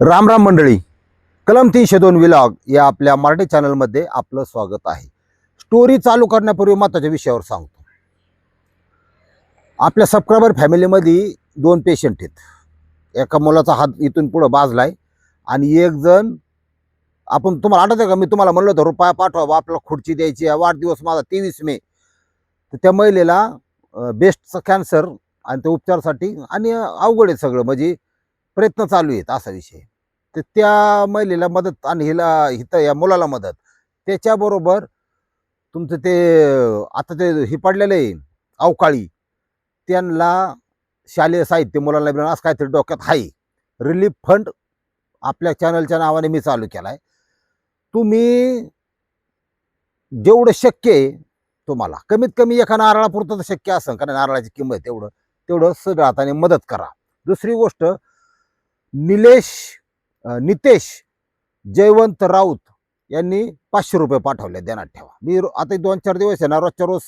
राम राम मंडळी. कलम तीनशे दोन विलॉग या आपल्या मराठी चॅनलमध्ये आपलं स्वागत आहे. स्टोरी चालू करण्यापूर्वी महत्त्वाच्या विषयावर सांगतो. आपल्या सबस्क्रायबर फॅमिलीमध्ये दोन पेशंट आहेत. एका मुलाचा हात इथून पुढं बाजलाय आणि एक जण आपण तुम्हाला आठवतं का? मी तुम्हाला म्हणलं होतं रुपया पाठवा आपला आपल्याला खुर्ची द्यायची आहे वाढदिवस माझा तेवीस मे. तर त्या महिलेला बेस्टचा कॅन्सर आणि त्या उपचारासाठी आणि अवघड आहे सगळं. म्हणजे प्रयत्न चालू आहेत असा विषय. तर त्या महिलेला मदत आणि हिला हिथं या मुलाला मदत. त्याच्याबरोबर तुमचं ते आता ते हे पडलेलं आहे अवकाळी. त्यांना शालेय साहित्य मुलांना मिळणं असं काहीतरी डोक्यात आहे. रिलीफ फंड आपल्या चॅनलच्या नावाने मी चालू केला आहे तुम्ही जेवढं शक्य आहे तुम्हाला. कमीत कमी एका नारळापुरतं तर शक्य असेल कारण नारळाची किंमत तेवढं तेवढं सगळं हाताने मदत करा. दुसरी गोष्ट निलेश नितेश जयवंत राऊत यांनी पाचशे रुपये पाठवले देण्यात ठेवा. मी आता दोन चार दिवस आहे ना रोजच्या रोज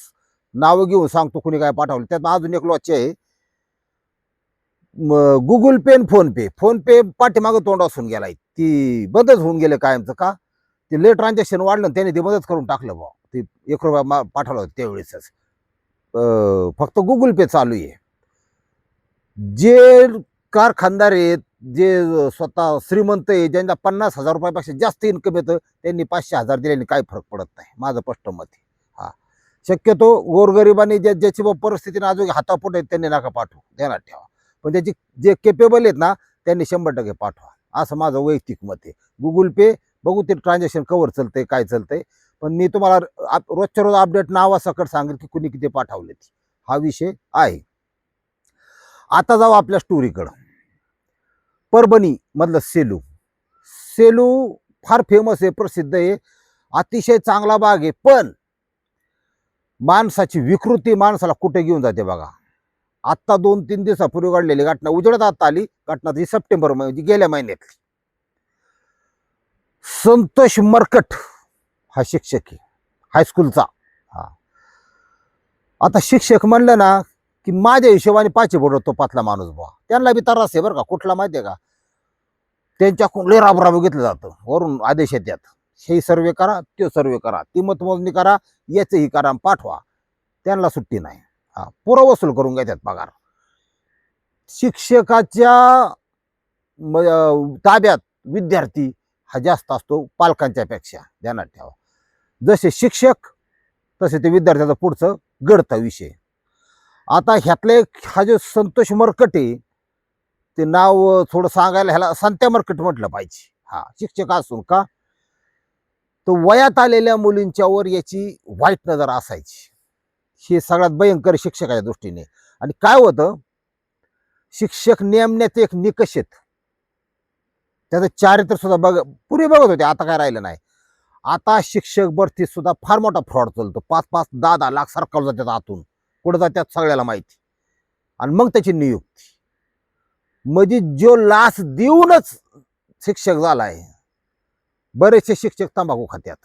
नावं घेऊन सांगतो कुणी काय पाठवलं. त्यात अजून एक लॉच आहे. गुगल पे आणि फोन पे फोन पे पाठीमागं तोंड असून गेलाय. ती बंदच होऊन गेले कायमचं का? ते लेट ट्रान्झॅक्शन वाढलं त्याने ते मदत करून टाकलं बा ते एक रुपया मा- पाठवला होता त्यावेळेसच. अं, फक्त गुगल पे चालू आहे. जे कारखानदार आहेत जे स्वतः श्रीमंत आहे ज्यांना पन्नास हजार रुपयापेक्षा जास्त इन्कम येतं त्यांनी पाचशे हजार दिल्याने काही फरक पडत नाही. माझं स्पष्ट मत आहे. हा. शक्यतो गोरगरिबांनी ज्या ज्याची बा परिस्थिती अजून हातापोट आहेत त्यांनी नका पाठवू. ध्यानात ठेवा. पण त्याची जे केपेबल आहेत ना त्यांनी शंभर टक्के पाठवा. असं माझं वैयक्तिक मत आहे. गुगल पे बघू ते ट्रान्झॅक्शन कवर चालतंय काय चालतंय. पण मी तुम्हाला आप- रोजच्या रोज अपडेट नावासकट सांगेल की कुणी किती पाठवले हा विषय आहे. आता जाऊ आपल्या स्टोरीकडं परभणी मधलं सेलू. सेलू फार फेमस आहे प्रसिद्ध आहे. अतिशय चांगला बाग आहे पण माणसाची विकृती माणसाला कुठे घेऊन जाते बघा. आत्ता दोन तीन दिवसापूर्वी घडलेली घटना उजेडात आता आली घटना ती सप्टेंबर म्हणजे गेल्या महिन्यातली. संतोष मरकट हा शिक्षक आहे हायस्कूलचा हा. आता शिक्षक म्हणलं ना की माझ्या हिशोबाने पाचशे बोट तो पातला माणूस बुवा. त्यांना बी त्रास आहे बरं का कुठला माहिती आहे का? त्यांच्याकडून लय राब राब घेतलं जातं वरून आदेश येतात. हे सर्वे करा तो सर्वे करा ती मतमोजणी करा याचंही करा पाठवा. त्यांना सुट्टी नाही. हा पुरा वसूल करून घेतात पगार. शिक्षकाच्या अं, ताब्यात विद्यार्थी हा जास्त असतो पालकांच्या पेक्षा ध्यानात ठेवा. जसे शिक्षक तसे ते विद्यार्थ्याचा पुढचं घडता विषय. आता ह्यातले हा जो संतोष मरकट आहे ते नाव थोडं सांगायला ह्याला संत्या मरकट म्हटलं पाहिजे. हा शिक्षक असून का? तो वयात आलेल्या मुलींच्यावर याची वाईट नजर असायची. हे सगळ्यात भयंकर शिक्षकाच्या दृष्टीने. आणि काय होतं? शिक्षक नेमण्याचे एक निकष आहेत. त्याचं चारित्र सुद्धा बघ पूर्वी बघत होते आता काय राहिलं नाही. आता शिक्षक भरतीत सुद्धा फार मोठा फ्रॉड चालतो. पाच पाच दहा दहा लाख सरकार जातात आतून. कुठं जातात सगळ्याला माहिती. आणि मग त्याची नियुक्ती. म्हणजे जो लास देऊनच शिक्षक झाला आहे बरेचसे शिक्षक तंबाखू खात्यात.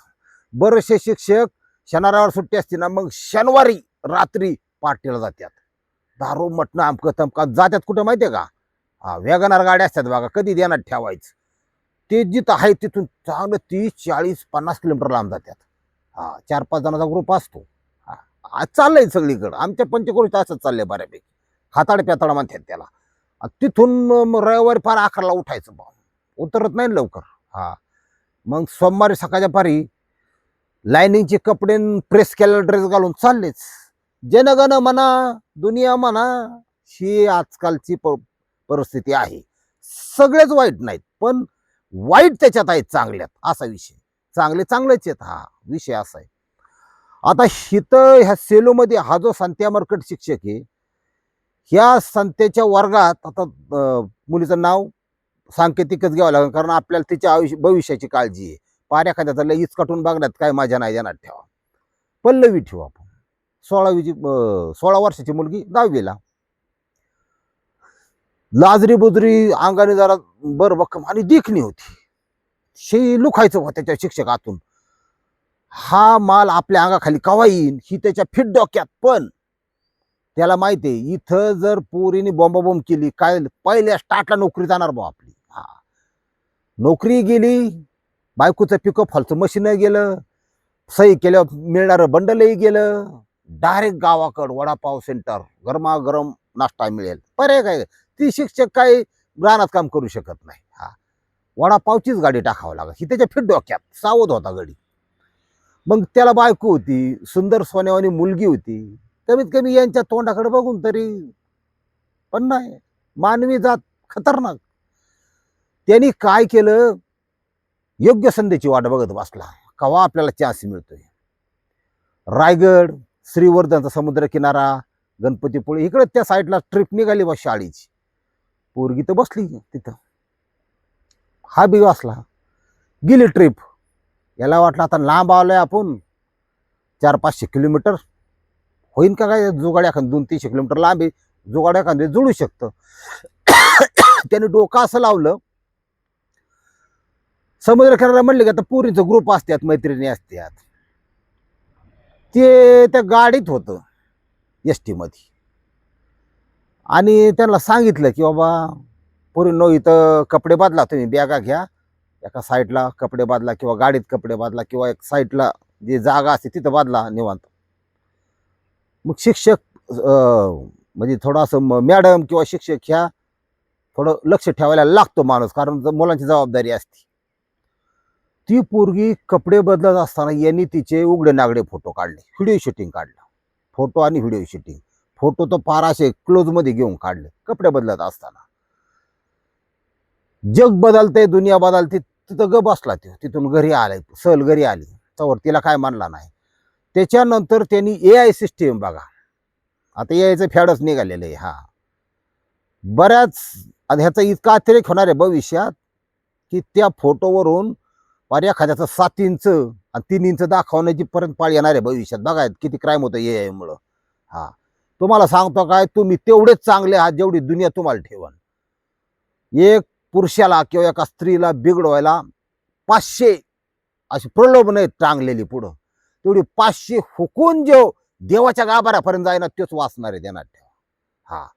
बरेचसे शिक्षक शनिवारावर सुट्टी असते ना मग शनिवारी रात्री पार्टीला जातात. दारू मटणं आमकं तमकं जातात कुठं माहिती आहे का? हा वॅगनार गाड्या असतात बघा कधी देणार ठेवायचं. ते जिथं आहे तिथून चांगलं तीस चाळीस पन्नास किलोमीटर लांब जातात. हा चार पाच जणांचा ग्रुप असतो. चाललंय सगळीकडं. आमच्या पंचक्रोशीत असंच चाललंय बऱ्यापैकी. हाताड प्याताड म्हणतात त्याला. तिथून मग रविवारी फार अकराला उठायचं बा उतरत नाही लवकर. हा. मग सोमवारी सकाळच्या पारी लायनिंगचे कपडे प्रेस केलेला ड्रेस घालून चाललेच. जनगण म्हणा दुनिया म्हणा ही आजकालची प- परिस्थिती आहे. सगळेच वाईट नाहीत पण वाईट त्याच्यात आहेत चांगल्यात असा विषय. चांगले चांगलेच आहेत हा. विषय असा आहे. आता शीतळ ह्या सेलोमध्ये हा जो संत्या मरकट शिक्षक आहे ह्या संत्याच्या वर्गात आता मुलीचं नाव सांकेतिकच घ्यावं लागेल कारण आपल्याला तिच्या आयुष्य भविष्याची काळजी आहे. पार एखाद्याचा लय इचकटून बघण्यात काय माझ्या नाही देणार ठेवा. पल्लवी ठेवू आपण. सोळावीची सोळा वर्षाची मुलगी दहावीला. लाजरी बुजरी अंगाने जरा बर बक्कम आणि देखणी होती. शे लुखायचं होतं त्याच्या शिक्षकातून. हा माल आपल्या अंगाखाली कवा येईन ही त्याच्या फिट डोक्यात. पण त्याला माहिती आहे इथं जर पोरीने बॉम्बाबॉम्ब केली काय पहिल्या स्टार्टला नोकरी जाणार बा आपली. हा. नोकरी गेली बायकोचं पिकअप हॉलचं मशीन गेलं सही केल्यावर मिळणारं बंडलही गेलं डायरेक्ट गावाकड वडापाव सेंटर गरमागरम नाश्ता मिळेल. पर्याय काय? ती शिक्षक काही रानात काम करू शकत नाही. हा. वडापावचीच गाडी टाकावं लागत ही त्याच्या फिट डोक्यात सावध होता गाडी. मग त्याला बायको होती सुंदर सोन्यावानी मुलगी होती. कमीत कमी यांच्या तोंडाकडे बघून तरी पण नाही. मानवी जात खतरनाक. त्यांनी काय केलं? योग्य संधीची वाट बघत बसला. कवा आपल्याला चान्स मिळतोय? रायगड श्रीवर्धनचा समुद्र किनारा गणपतीपुळे इकडे त्या साईडला ट्रिप निघाली बा शाळेची. पोरगी तर बसली तिथं. हा बी वाचला. गेली ट्रिप याला वाटलं आता लांब आलोय आपण. चार पाचशे किलोमीटर. होईन का काय? जुगाड्या एखाद दोन तीनशे किलोमीटर लांब आहे. जुगाड्या एखादं जुळू शकतं. त्याने डोकं असं लावलं. समुद्र किनारा म्हणले की आता पुरीचं ग्रुप असतात मैत्रिणी असतात ते त्या गाडीत होतं एस टीमध्ये आणि त्यांना सांगितलं की बाबा पोरींनो इथं कपडे बदला तुम्ही बॅगा घ्या. एका साईडला कपडे बादला किंवा गाडीत कपडे बादला किंवा एक साईडला जी जागा असते तिथं बादला निवांत. मग शिक्षक अं, म्हणजे थोडासा मॅडम किंवा शिक्षक ह्या थोडं लक्ष ठेवायला लागतो माणूस कारण मुलांची जबाबदारी असते. ती पोरगी कपडे बदलत असताना यांनी तिचे उघडे नागडे फोटो काढले व्हिडिओ शूटिंग काढलं. फोटो आणि व्हिडिओ शूटिंग. फोटो तर फार असे क्लोजमध्ये घेऊन काढले कपडे बदलत असताना. जग बदलते दुनिया बदलते तिथं ग बसला तो तिथून घरी आलाय सहल घरी आली. तवर तिला काय मानला नाही. त्याच्यानंतर त्यांनी ए आय सिस्टीम बघा. आता ए आयचं फॅडच निघालेलं आहे. हा. बऱ्याच ह्याचा इतका अतिरेक होणार आहे भविष्यात की त्या फोटोवरून पार एखाद्याचं सात इंच आणि तीन इंच दाखवण्याची पर्यंत पाळ येणार आहे भविष्यात. बघा किती क्राईम होतं ए आय मुळं. हा. तुम्हाला सांगतो काय? तुम्ही तेवढेच चांगले आहात जेवढी दुनिया तुम्हाला ठेवन एक पुरुषाला किंवा एका स्त्रीला बिघडवायला पाचशे अशी प्रलोभन आहेत टांगलेली पुढं. तेवढी पाचशे हुकून जो देवाच्या गाभाऱ्यापर्यंत जाईना तोच वाचणार आहे ठेवा. हा.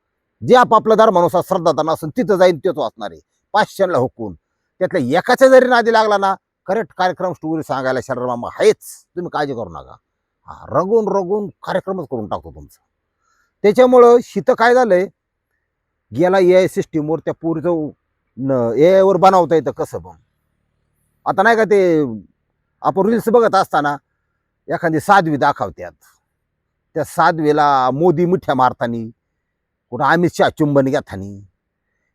जे आपापल्या धर्मानुसार श्रद्धादान असेल तिथं जाईन तोच वाचणार आहे. पाचशेला हुकून. त्यातल्या एकाच्या जरी नादी लागला ना करेक्ट कार्यक्रम स्टोरी सांगायला शरीरामा आहेच. तुम्ही काळजी करू नका. हा रगून रगून कार्यक्रमच करून टाकतो तुमचा. त्याच्यामुळं शीत काय झालंय? गेला ए आय सिस्टीमवर त्या पुरीचं ए आयवर बनवता येतं कसं पण. आता नाही का ते आपण रील्स बघत असताना एखादी साध्वी दाखवत्यात. त्या साध्वीला मोदी मिठ्या मारतानी कुठं अमित शहा चुंबन घेतानी.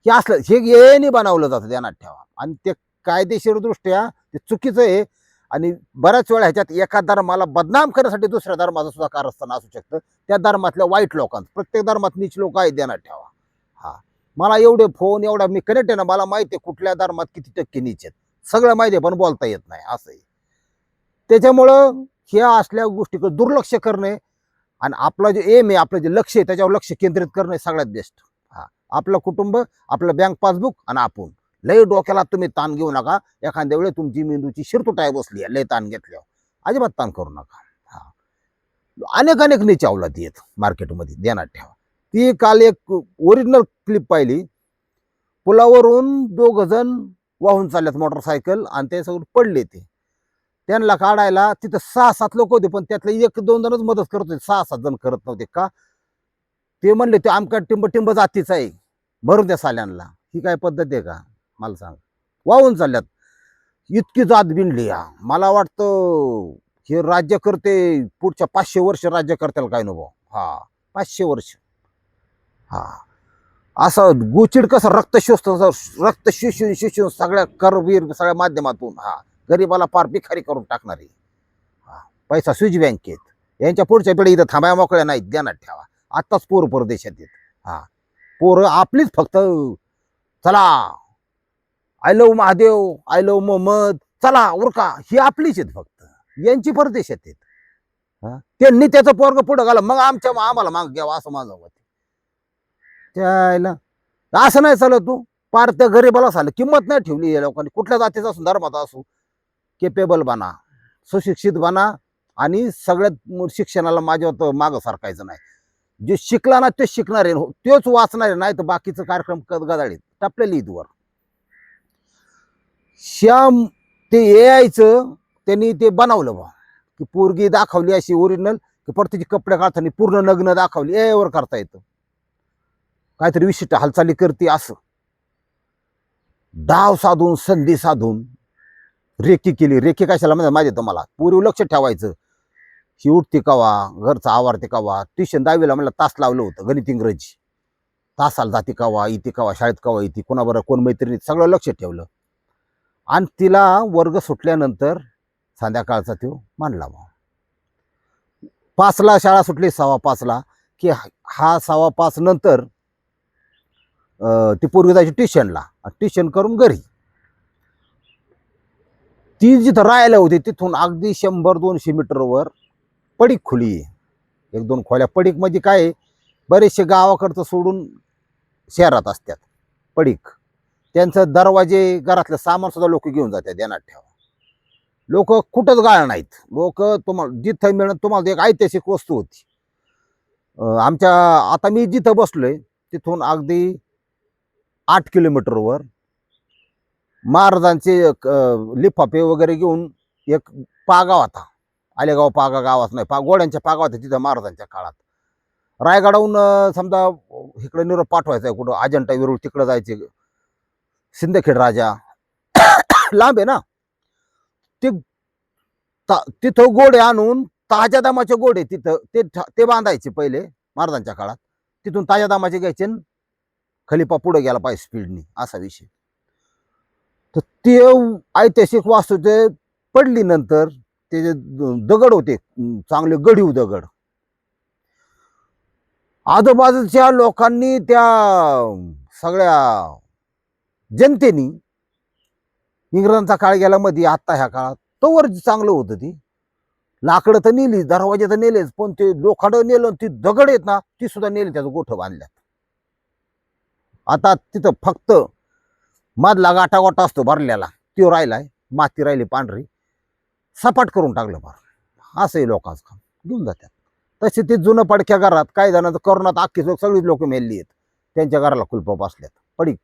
हे असलं हे येणे बनवलं जातं ध्यानात ठेवा. आणि ते कायदेशीरदृष्ट्या ते चुकीचं आहे. आणि बऱ्याच वेळा ह्याच्यात एका धर्माला बदनाम करण्यासाठी दुसऱ्या धर्माचं सुद्धा कारस्थान असू शकतं. त्या धर्मातल्या वाईट लोकांचं प्रत्येक धर्मात नीच लोक आहेत ध्यानात ठेवा. मला एवढे फोन एवढा मी कनेक्ट आहे ना मला माहिती आहे कुठल्या धर्मात किती टक्के नीच आहेत. सगळं माहिती आहे पण बोलता येत नाही असं आहे. त्याच्यामुळं ह्या असल्या गोष्टीकडे दुर्लक्ष करणे आणि आपला जे एम आहे आपलं जे लक्ष आहे त्याच्यावर लक्ष केंद्रित करणे सगळ्यात बेस्ट हा आपलं कुटुंब आपलं बँक पासबुक आणि आपण. लय डोक्याला तुम्ही ताण घेऊ नका. एखाद्या वेळेस तुमची मेंदूची शिरतुटाय बसली आहे, लय ताण घेतल्यावर. अजिबात ताण करू नका. हा. अनेक अनेक नीचे अवलादी आहेत मार्केटमध्ये ध्यानात ठेवा. ती काल एक ओरिजिनल क्लिप पाहिली. पुलावरून दोघ जण वाहून चालल्यात मोटरसायकल आणि त्याच्यावर पडले ते. त्यांना काढायला तिथं सहा सात लोक होते पण त्यातले एक दोन जणच मदत करत होते. सहा सात जण करत नव्हते का? ते म्हणले ते आमका टिंब टिंब जातीचा आहे. भरून त्या साल्यांना. ही काय पद्धत आहे का? मला सांग. वाहून चालल्यात. इतकी जात बिनली हा मला वाटतं हे राज्यकर्ते पुढच्या पाचशे वर्ष राज्य करताल काय नको हा पाचशे वर्ष. हा. असं गोचिड कसं रक्त शोषत रक्त शिशून शिशून सगळ्या करवीर सगळ्या माध्यमातून हा. गरीबाला पार भिखारी करून टाकणारी हा. पैसा स्विच बँकेत यांच्या पुढच्या पिढी इथं थांबाया मोकळ्या नाहीत. ध्यानात ठेवा. आत्ताच पोर परदेशात येत हा. पोरं आपलीच फक्त चला. I love Mahadev I love Mohammad. चला उरका. ही आपलीच आहेत फक्त. यांची परदेशात आहेत. त्यांनी त्याचं पोरग पुढं घाला. मग आमच्या आम्हाला माग घ्यावा असं माझं मत त्याला. असं नाही चालत तू. पार त्या गरीबाला झालं. किंमत नाही ठेवली या लोकांनी. कुठल्या जातीचा असू धर्माचा असू. केपेबल बना. सुशिक्षित बना. आणि सगळ्यात शिक्षणाला माझ्या मागं सारखायचं नाही. जे शिकला ना ते शिकणार आहे. तेच वाचणार आहे. नाही तर बाकीचं कार्यक्रम क- टपलेली ईदवर श्याम ते यायचं त्यांनी ते बनवलं बा. की पोरगी दाखवली अशी ओरिजिनल की परत कपडे काढताना पूर्ण नग्न दाखवली. यावर करता येतं. काहीतरी विशिष्ट हालचाली करते असं. डाव साधून संधी साधून रेखी केली. रेखी कशाला म्हणजे माहिती तुम्हाला? पूर्वी लक्ष ठेवायचं. ही उठते कवा घरचं आवारते कवा. ट्युशन दहावीला मला तास लावलं होतं गणित इंग्रजी. तासाला जाते कवा इथे कवा शाळेत कवा येते कोणाबरोबर कोण मैत्रिणी सगळं लक्ष ठेवलं. आणि तिला वर्ग सुटल्यानंतर संध्याकाळचा तो मांडला बा पाचला शाळा सुटली सव्वा पाचला. की हा- सव्वा पाच नंतर ती पोरगी जायची ट्युशनला. ट्युशन करून घरी. ती जिथं राहायला होती तिथून अगदी शंभर दोनशे मीटरवर पडीक खुली आहे. एक दोन खोल्या. पडीक म्हणजे काय बरेचसे गावाकडचं सोडून शहरात असतात. पडीक. त्यांचं दरवाजे घरातलं सामान सुद्धा लोक घेऊन जातात ध्यानात ठेवा. लोक कुठंच गाळ नाहीत. लोक तुम्हाला जिथं मिळत तुम्हाला एक ऐतिहासिक वस्तू होती. आमच्या आता मी जिथं बसलोय तिथून अगदी आठ किलोमीटरवर महाराजांचे लिफाफे वगैरे घेऊन एक पागाव होता. आलेगाव पागा गावात नाही पा गोड्यांच्या पागा होत्या तिथं महाराजांच्या काळात. रायगडाहून समजा इकडे निरोप पाठवायचा आहे कुठं अजंठा विरुळ तिकडं जायचे. सिंदखेड राजा. लांब आहे ना? ते ता- तिथं गोडे आणून ताज्या दामाचे गोडे तिथं ते ते बांधायचे पहिले महाराजांच्या काळात. तिथून ताज्या दामाचे घ्यायचे खलिपा पुढे गेला पाहिजे स्पीडनी असा विषय. तर ते ऐतिहासिक वास्तू ते पडली नंतर ते जे दगड होते चांगले गढीव दगड. आजूबाजूच्या लोकांनी त्या सगळ्या जनतेनी इंग्रजांचा काळ गेला मध्ये आत्ता ह्या काळात तोवर चांगलं होतं ती. लाकडं तर नेली दरवाजे तर नेलेच पण ते लोखंड नेलं आणि ती दगड आहेत ना ती सुद्धा नेली त्याचं गोठं बांधल्यात. आता तिथं फक्त मधला गाठागोटा असतो भरलेला तो राहिलाय माती राहिली पांढरी सपाट करून टाकलं फार असंही लोकांचं काम घेऊन जातात. तसे ते जुनं पडक्या घरात काही जणांचं करोनात अख्खी लोक सगळीच लोक मेलली आहेत. त्यांच्या घराला कुलप बसल्यात. पडीक.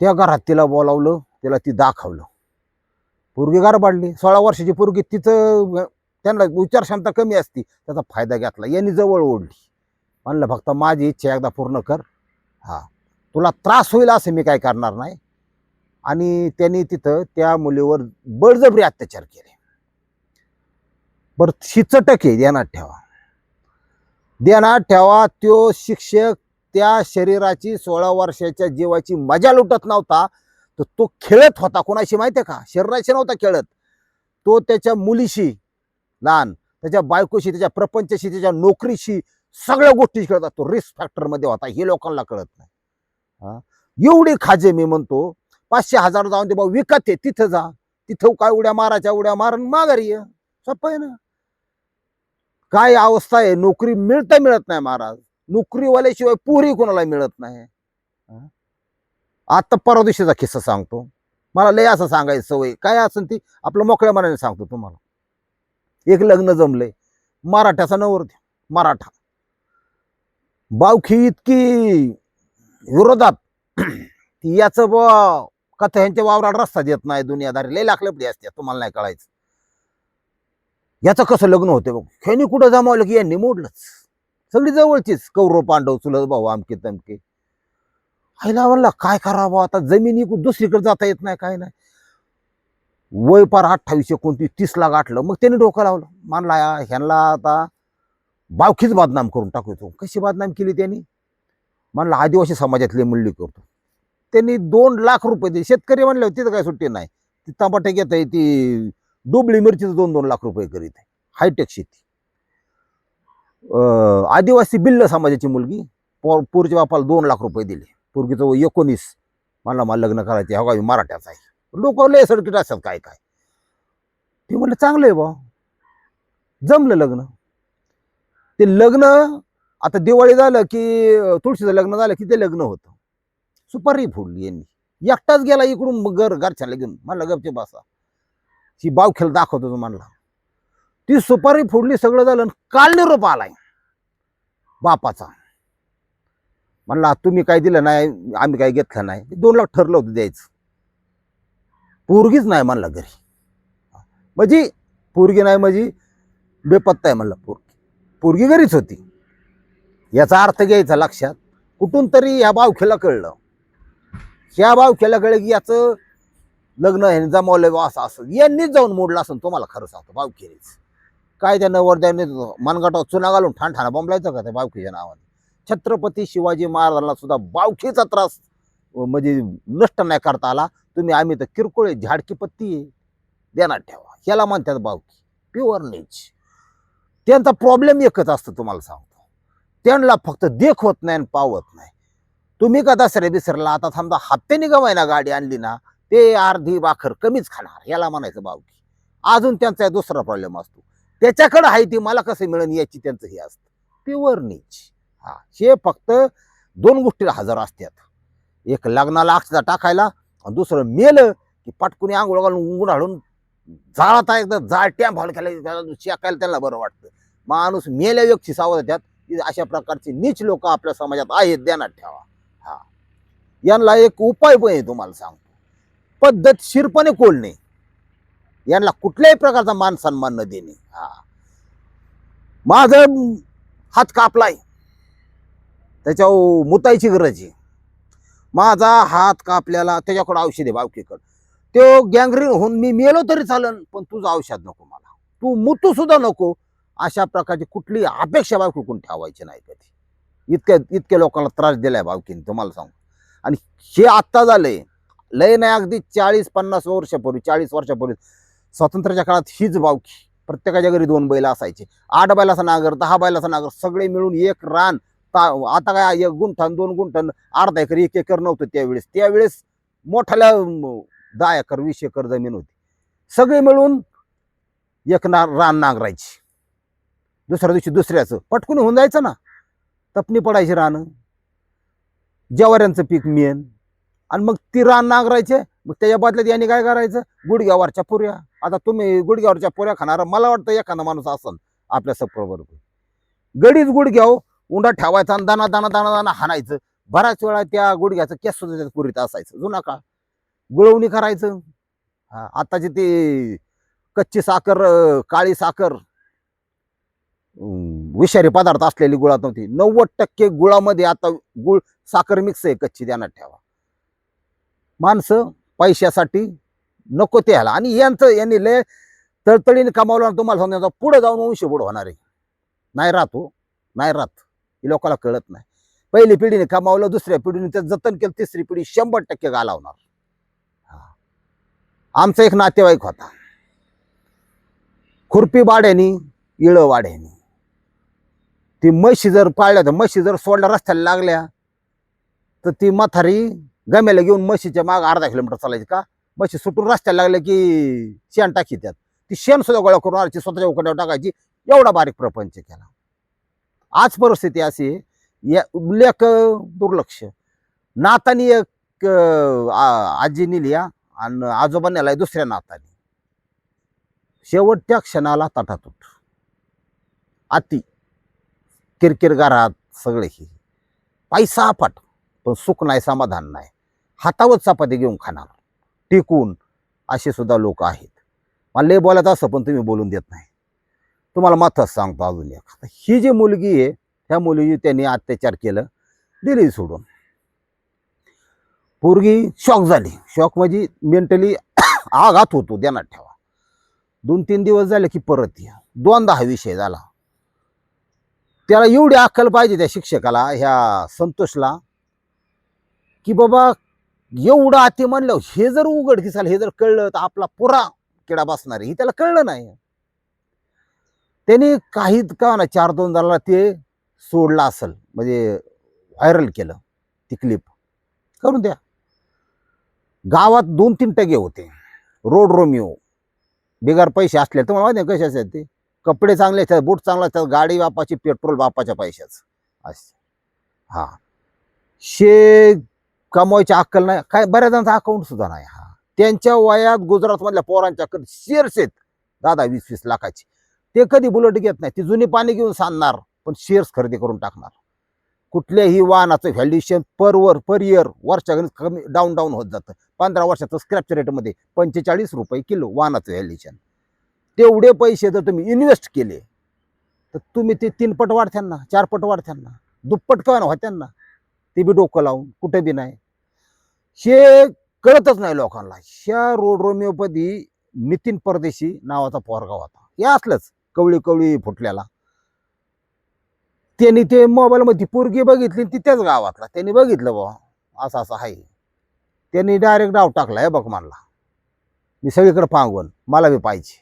त्या घरात तिला बोलावलं तिला ती दाखवलं. पोरगी गारबाडली. सोळा वर्षाची पोरगी तिचं त्यांना विचार क्षमता कमी असती. त्याचा फायदा घेतला. यांनी जवळ ओढली. म्हणलं फक्त माझी इच्छा एकदा पूर्ण कर. हा. तुला त्रास होईल असं मी काय करणार नाही. आणि त्यांनी तिथं त्या मुलीवर बळजबरी अत्याचार केले. बरं शिचटक आहे ध्यानात ठेवा. ध्यानात ठेवा तो शिक्षक त्या शरीराची सोळा वर्षाच्या जीवाची मजा लुटत नव्हता. तर तो खेळत होता कोणाशी माहिती आहे का? शरीराशी नव्हता खेळत. तो त्याच्या मुलीशी लहान त्याच्या बायकोशी त्याच्या प्रपंचाशी त्याच्या नोकरीशी सगळ्या गोष्टी खेळत तो रिस्क फॅक्टरमध्ये होता. हे लोकांना कळत नाही. हा? एवढे खाजे मी म्हणतो पाचशे हजार जाऊन ते बाबा विकत आहे तिथं जा. तिथं काय उड्या मारायच्या उड्या मारून माघारी ये. सोपं आहे ना? काय अवस्था आहे? नोकरी मिळता मिळत नाही महाराज. नोकरीवाल्याशिवाय पुरी कोणाला मिळत नाही. आता परवा दिवशीचा किस्सा सांगतो. मला लय असं सांगायचं सवय. काय असं ती? आपलं मोकळ्या मनाने सांगतो तुम्हाला. एक लग्न जमलंय. मराठ्याचा नवर मराठा. बावखी इतकी विरोधात. याच याचं ब कथा ह्यांच्या वावरात रस्ता देत नाही दुनियादारी. लय लाखलपडी असते तुम्हाला नाही कळायचं. याचं कसं लग्न होते बघ. ह्यानी कुठं जमावलं की यांनी मोडलंच. सगळी जवळचीच कौरव पांडव चुलत भाऊ आमके तमके. आईला म्हणला काय करावं आता? जमिनी दुसरीकडे जाता येत नाही काय नाही. वय पार अठ्ठावीस एकोणतीस तीसला गाठलं मग त्यांनी डोकं लावलं. मानला ह्यांना आता बावखीच बदनाम करून टाकतो कशी बदनाम केली त्यांनी? म्हणलं आदिवासी समाजातले मुल्ली करतो. त्यांनी दोन लाख रुपये दिले. शेतकरी म्हणले तिथं काय सुट्टी नाही. ती टमाटे घेत आहे ती डुबळी मिरचीचं दोन दोन लाख रुपये करीत आहे. हायटेक शेती. अं, आदिवासी बिल्ल समाजाची मुलगी पोर पोरच्या बापाला दोन लाख रुपये दिले. पोरगीचं वय एकोणीस. मला मला लग्न करायचे हा गावी मराठ्याचा आहे. लोक लय सर्किट असतात काय काय. ते म्हणलं चांगलं आहे बा जमलं लग्न. ते लग्न आता दिवाळी झालं की तुळशीचं लग्न झालं की ते लग्न होतं. सुपारी फोडली यांनी. एकटाच गेला इकडून मग घर घरच्याला घेऊन. म्हणलं गपचे बासा. ही बावखेल दाखवतो म्हणला. ती सुपारी फोडली सगळं झालं आणि काल निरोप आलाय. बापाचा. म्हणला तुम्ही काय दिलं नाही आम्ही काय घेतलं नाही. दोन लाख ठरलं होतं द्यायचं. पोरगीच नाही म्हणला घरी. म्हणजे पोरगी नाही म्हणजे बेपत्ता आहे म्हणलं पोरगी. पोरगी घरीच होती. याचा अर्थ घ्यायचा लक्षात. कुठून तरी ह्या बावखेला कळलं. ह्या बावखेला कळलं की याचं लग्न हे जमवलं बा असं असं. यांनीच जाऊन मोडलं असं तुम्हाला खरं सांगतो बावखेरीच काय त्या नवरदेवाने मनगटावर चुना घालून ठाणठाणा बोंबलायचं का त्या बावखेच्या नावाने? छत्रपती शिवाजी महाराजांना सुद्धा बावखीचा त्रास म्हणजे नष्ट नाही करता आला. तुम्ही आम्ही तर किरकोळ आहे, झाडकी पत्ती आहे. देणार ठेवा. ह्याला म्हणतात बावकी प्युअर नेच त्यांचा प्रॉब्लेम एकच असतो तुम्हाला सांगतो. त्यांना फक्त देख होत नाही आणि पावत नाही. तुम्ही का दसऱ्या बिसरला आता समजा हप्त्याने गवायला गाडी आणली ना ते अर्धी वाखर कमीच खाणार याला म्हणायचं बावकी अजून त्यांचा दुसरा प्रॉब्लेम असतो. त्याच्याकडं आहे ती मला कसं मिळेल याची त्यांचं हे असतं. प्युअर नीच हा हे फक्त दोन गोष्टीला हजर असतात. एक लग्नाला अक्षता टाकायला आणि दुसरं मेलं की पटकुनी आंघोळ घालून गुंडाळून जाळाता एकदा जाळट्या भाल हॉल त्याला शेकायला त्यांना बरं वाटतं. माणूस मेल्या व्यक्ती सावध त्यात. की अशा प्रकारचे नीच लोक आपल्या समाजात आहेत ध्यानात ठेवा. हा. यांना एक उपाय पण आहे तुम्हाला सांगतो. पद्धतशीरपणे कोलणे यांना कुठल्याही प्रकारचा मान सन्मान न देणे. हा. माझं हात कापलाय. त्याच्या मुतायची गरज आहे. माझा हात कापल्याला त्याच्याकडं औषध आहे बावकीकडं. तो गँगरीन होऊन मी मेलो तरी चालन पण तुझं औषध नको मला. तू मुतू सुद्धा नको. अशा प्रकारची कुठली अपेक्षा बावकीकडून ठेवायची नाही कधी इतक्या इतक्या लोकांना त्रास दिलाय बावकीने तुम्हाला सांगू. आणि हे आत्ता झालंय. लय नाही अगदी चाळीस पन्नास वर्षापूर्वी चाळीस वर्षापूर्वी स्वातंत्र्याच्या काळात हीच बावकी प्रत्येकाच्या घरी दोन बैल असायचे. आठ बैलाचा नागर दहा बैलाचा नागर सगळे मिळून एक रान. ता- आता काय एक गुंठन दोन गुंठन अर्धा एकर एक एकर नव्हतं त्यावेळेस. त्यावेळेस मोठ्याला दहा एकर वीस एकर जमीन होती. सगळे मिळून एक ना रान नांगरायची. दुसऱ्या दिवशी दुसऱ्याचं. पटकून होऊन जायचं ना. तपणी पडायची रान. जवाऱ्यांचं पीक मेन. आणि मग ती रान नांगरायचे. मग त्याच्या बदल्यात याने काय करायचं? गुडघ्यावरच्या पुऱ्या. आता तुम्ही गुडघ्यावरच्या पुऱ्या खाणार. मला वाटतं एखादा माणूस असन आपल्या सपोबरोबर गडीच गुडघ्याव उंडा ठेवायचा आणि दाना दाना दाना दाना हाणायचं. बऱ्याच वेळा त्या गुडघ्याचं केस सुद्धा त्याच्यात पुरीत असायचं. जुना का गुळवणी करायचं. हा आताची ती कच्ची साखर काळी साखर अं, विषारी पदार्थ असलेली गुळात नव्हती. नव्वद टक्के गुळामध्ये आता गुळ साखर मिक्स आहे कच्ची ध्यानात ठेवा. माणसं पैशासाठी नको ते ह्याला आणि यांचं यांनी लय तळतळीने कमावलं आणि तुम्हाला सांगतो पुढे जाऊन वंश बुड होणार आहे. नाही राहतो हो. नाही राहत. हे लोकांना कळत नाही. पहिली पिढीने कमावलं दुसऱ्या पिढीने ते जतन केलं तिसरी पिढी शंभर टक्के घालावणार हा. आमचा एक नातेवाईक होता. खुरपी वाड्यानी इळं वाड्यानी. ती म्हशी जर पाळल्या तर म्हशी जर सोडल्या रस्त्याला लागल्या तर ती म्हातारी गम्याला घेऊन म्हशीच्या माग अर्धा किलोमीटर चालायची का? म्हशी सुटून रस्त्याला लागल्या की शेण टाकी त्यात. ती शेण सुद्धा गोळा करून आणायची स्वतःच्या उकड्यावर टाकायची एवढा बारीक प्रपंच केला. आज परिस्थिती अशी या लेख दुर्लक्ष. नातानी एक आजी निलिया आणि आजोबा नेलाय दुसऱ्या नातानी. शेवटच्या क्षणाला तटातूट. अति. किरकिर घरात सगळे ही. पैसा अफाट पण सुख नाही समाधान नाही. हातावर चपाती घेऊन खाणार. टिकून असे सुद्धा लोक आहेत. मला लय बोलायचं असं पण तुम्ही बोलून देत नाही. तुम्हाला माथच सांगतो अजून एक. ही जी मुलगी आहे त्या मुलगी त्यांनी अत्याचार केलं दिली सोडून. पोरगी शॉक झाली. शॉक म्हणजे मेंटली आघात होतो ध्यानात ठेवा. दोन तीन दिवस झाले की परत या. दोनदा हा विषय झाला. त्याला एवढी अक्कल पाहिजे त्या शिक्षकाला ह्या संतोषला की बाबा एवढं आते म्हणलं हे जर उघडकीस आलं हे जर कळलं तर आपला पुरा किडा बसणार आहे. हे त्याला कळलं नाही. त्याने काही का ना चार दोन जणांना ते सोडलं असेल. म्हणजे व्हायरल केलं. ती क्लिप करून द्या. गावात दोन तीन टगे होते. Road romeo. बिगार पैसे असले तर माहिती कसे कशाचे आहेत ते? कपडे चांगले असतात बूट चांगला असतात गाडी बापाची पेट्रोल बापाच्या पैशाच. असं. हां. शे कमवायची अक्कल नाही. काय बऱ्याच जणांचा अकाउंट सुद्धा नाही हा. त्यांच्या वयात गुजरातमधल्या पोरांच्याकडे शेअर्स आहेत. दादा वीस वीस लाखाची. ते कधी बुलेट घेत नाही. ती जुनी पाणी घेऊन सांगणार पण शेअर्स खरेदी करून टाकणार. कुठल्याही वाहनाचं व्हॅल्युएशन पर वर पर इयर वर्षा कमी डाऊन डाऊन होत जातं. पंधरा वर्षाचं स्क्रॅपच्या रेटमध्ये पंचेचाळीस रुपये किलो वाहनाचं व्हॅल्युशन तेवढे पैसे जर तुम्ही इन्व्हेस्ट केले तर तुम्ही ते तीन पट वाढत्यान ना चार पट दुप्पट का होत्यान त्यांना. ते बी डोकं लावून कुठे बी नाही. हे कळतच नाही लोकांना. ह्या रोड रोमिओपदी नितीन परदेशी नावाचा पोरगा होता. हे असलंच कवळी कवळी फुटल्याला त्यांनी ते मोबाईलमध्ये पोरगी बघितली ती त्याच गावातला. त्यांनी बघितलं बा असं असं आहे. त्यांनी डायरेक्ट डाव टाकला हे बघ मानला मी सगळीकडे पांगवन मला बी पाहिजे.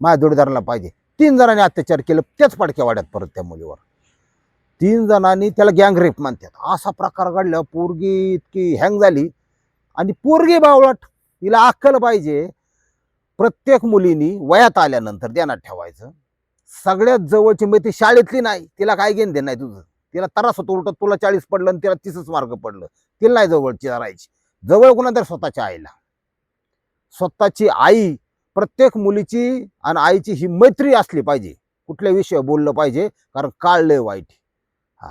माझ्या जोडीदाराला पाहिजे. तीन जणांनी अत्याचार केलं त्याच पडक्या वाड्यात परत त्या मुलीवर. तीन जणांनी त्याला गँगरेप म्हणतात. असा प्रकार घडला पोरगी इतकी हँग झाली. आणि पोरगी बावळट तिला अक्कल पाहिजे. प्रत्येक मुलीनी वयात आल्यानंतर ध्यानात ठेवायचं. सगळ्यात जवळची म्हणजे ती शाळेतली नाही. तिला काय घेणं देणं नाही तुझं. तिला त्रास होतो उलट तुला चाळीस पडलं आणि तिला तीसच मार्ग पडलं. तिला नाही जवळची राहायची. जवळ कोणा तर स्वतःच्या आईला. स्वतःची आई प्रत्येक मुलीची आणि आईची ही मैत्री असली पाहिजे. कुठल्या विषय बोललं पाहिजे कारण काळ लय वाईट हा.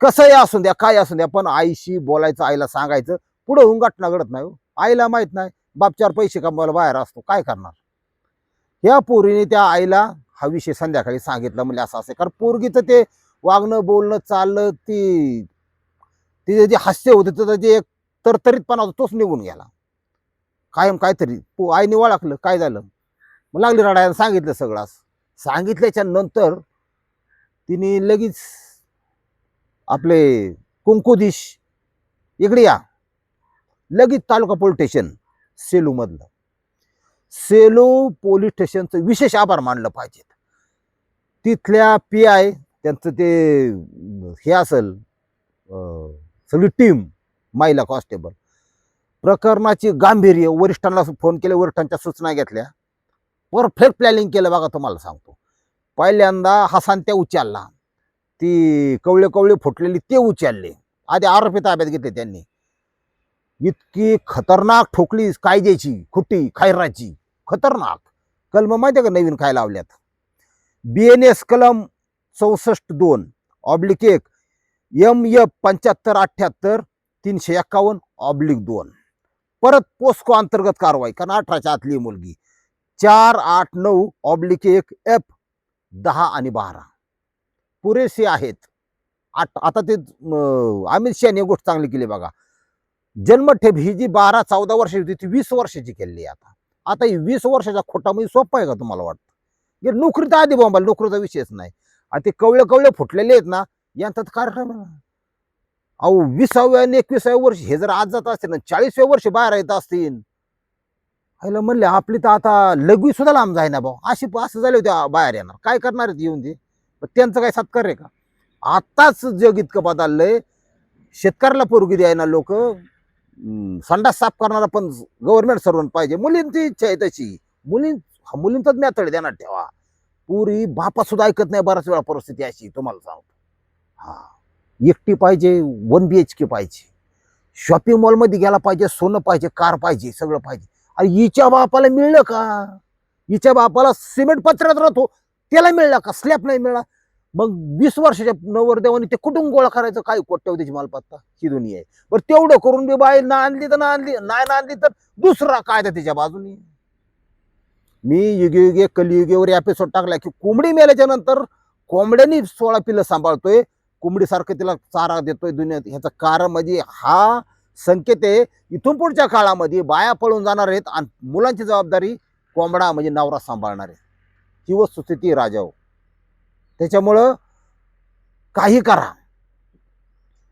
कसंही असू द्या काय असू द्या पण आईशी बोलायचं आईला सांगायचं पुढं होऊन घडत नाही हो. आईला माहीत नाही बाप चार पैसे कमवायला बाहेर असतो काय करणार? या पोरीने त्या आईला हा विषय संध्याकाळी सांगितला म्हणजे असं असं कारण पोरगीचं ते वागणं बोलणं चाललं ती तिचं जे हास्य होते त्याचं जे एक तरतरीतपणा होता तोच निघून गेला. कायम काहीतरी. पो आईने ओळखलं काय झालं? मग लागली रडायला सांगितलं सगळास सांगितल्याच्या नंतर तिने लगेच आपले कुंकुदिश इकडे या. लगेच तालुका पोलीस स्टेशन सेलूमधलं. सेलू पोलीस स्टेशनचं विशेष आभार मानलं पाहिजेत. तिथल्या पी आय त्यांचं ते हे असेल सगळी टीम महिला कॉन्स्टेबल. प्रकरणाची गांभीर्य वरिष्ठांना फोन केले वरिष्ठांच्या सूचना घेतल्या. परफेक्ट प्लॅनिंग केलं बघा तुम्हाला सांगतो. पहिल्यांदा हसान त्या उचलला. ती कवळे कवळे फुटलेली ते उचलले. आधी आरोपी ताब्यात घेतले त्यांनी. इतकी खतरनाक ठोकली कायद्याची खुट्टी खैराची. खतरनाक. कलम माहिती आहे का नवीन काय लावल्यात? बी एन एस कलम चौसष्ट दोन ऑब्लिक एक एम एफ पंच्याहत्तर अठ्ठ्याहत्तर तीनशे एक्कावन्न ऑब्लिक दोन. परत पोस्को अंतर्गत कारवाई कारण अठराच्या आतली मुलगी. चार आठ नऊ ऑब्लिक एक एफ दहा आणि बारा. पुरेसे आहेत. आठ आता ते अं, अमित शहाने गोष्ट चांगली केली बघा. जन्मठेप ही जी बारा चौदा वर्षाची होती ती वीस वर्षाची केली आता. आता ही वीस वर्षाच्या खोटामध्ये सोपं आहे का तुम्हाला वाटतं? हे नोकरी तर आधी बोंबाल नोकरीचा विषयच नाही. आता ते कवळे कवळे फुटलेले आहेत ना यांचा कार्यक्रम आहे. अहो विसाव्या आणि एकविसाव्या वर्षी हे जर आज जात असतील ना चाळीसव्या वर्षी बाहेर येत असतील आईला म्हणले आपली तर आता लघवी सुद्धा लांब जाय ना भाऊ. अशी असं झाले होते बाहेर येणार काय करणार आहेत येऊन ते? पण त्यांचं काय सत्कार आहे का? आत्ताच जग इतकं बदललंय. शेतकऱ्याला पोरगी द्यायना लोक. संडास साफ करणारा पण गव्हर्नमेंट सर्वंट पाहिजे. मुलींची इच्छा आहे तशी. मुलीं हा मुलींचाच मॅथड देणार ठेवा. पुरी बापा सुद्धा ऐकत नाही बऱ्याच वेळा परिस्थिती अशी तुम्हाला सांगतो. हा. एकटी पाहिजे वन बी एच के पाहिजे. शॉपिंग मॉलमध्ये गेला पाहिजे सोनं पाहिजे कार पाहिजे सगळं पाहिजे. अरे हिच्या बापाला मिळलं का? हिच्या बापाला सिमेंट पत्र्यात राहतो त्याला मिळला का? स्लॅब नाही मिळाला मग वीस वर्षाच्या नवरदेवाने ते कुठून गोळा करायचं? काय कोट्यवधीची मालपत्ता ही दुनिया आहे. बरं तेवढं करून बी बाई ना आणली तर ना आणली नाही ना आणली तर दुसरा कायदा त्याच्या बाजूनी. मी युगे युगे कलियुगेवर एपिसोड टाकला की कोंबडी मेल्याच्या नंतर कोंबड्यानी सोळा पिल्लं सांभाळतोय कोंबडीसारखं तिला चारा देतोय दुनियात. ह्याचं कारण म्हणजे हा संकेत आहे इथून पुढच्या काळामध्ये बाया पळून जाणार आहेत आणि मुलांची जबाबदारी कोंबडा म्हणजे नवरा सांभाळणार आहे. ही वस्तुस्थिती राजाओ. त्याच्यामुळं काही करा.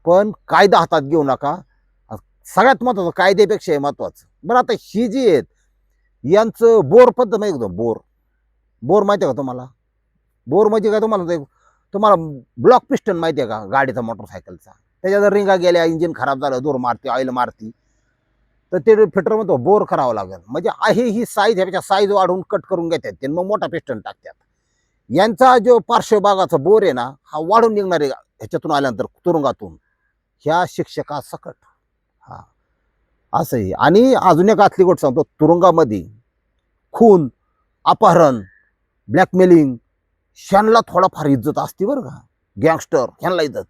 पण कायदा हातात घेऊ नका. सगळ्यात महत्वाचं कायद्यापेक्षा हे महत्वाचं बरं आता ही जी आहेत यांचं बोर पद्धत माहिती बोर? बोर माहिती आहे का तुम्हाला? बोर म्हणजे काय तुम्हाला? तुम्हाला ब्लॉक पिस्टन माहिती आहे का? गाडीचा मोटरसायकलचा त्याच्या जर रिंगा गेल्या इंजिन खराब झालं दूर मारते ऑइल मारती तर ते फिटर म्हणतो बोर करावं लागेल. म्हणजे आहे ही साईज ह्याच्या साईज वाढवून कट करून घेतात ते मग मोठा पिस्टन टाकतात. यांचा जो पार्श्वभागाचा बोर आहे ना हा वाढून निघणार आहे ह्याच्यातून आल्यानंतर तुरुंगातून. ह्या शिक्षका सकट हा. असंही. आणि अजून एक आतली गोष्ट सांगतो. तुरुंगामध्ये खून अपहरण ब्लॅकमेलिंग ह्यांना थोडाफार इज्जत असते बरं का. गँगस्टर ह्यांना इज्जत.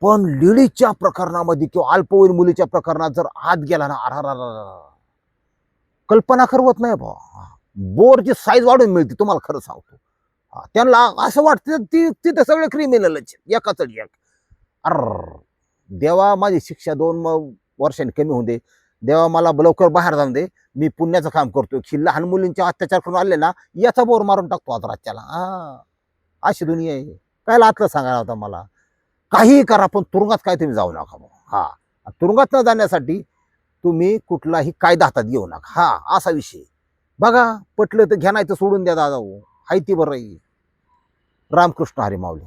पण लेडीजच्या प्रकरणामध्ये किंवा अल्पवयीन मुलीच्या प्रकरणात जर आत गेला ना अरा कल्पना करवत नाही बा बोरची साईज वाढून मिळते तुम्हाला खरं सांगतो. त्यांना असं वाटतं ती तिथं सगळे क्रिमिनलच एकाच एक. अर देवा माझी शिक्षा दोन म- वर्षांनी कमी होऊन दे. देवा मला लवकर बाहेर जाऊन दे. मी पुण्याचं काम करतो की लहान मुलींचे अत्याचार करून आले ना याचा बोर मारून टाकतो आता राज्याला हा अशी दुनिया आहे. काय लातलं सांगायला होता मला? काहीही करा पण तुरुंगात काय तुम्ही जाऊ नका मग हा. तुरुंगात न जाण्यासाठी तुम्ही कुठलाही कायदा हातात घेऊ नका. हा असा विषय बघा पटलं तर घ्या नाही तर सोडून द्या दादा हाय ती बरं रामकृष्ण हरी माऊली.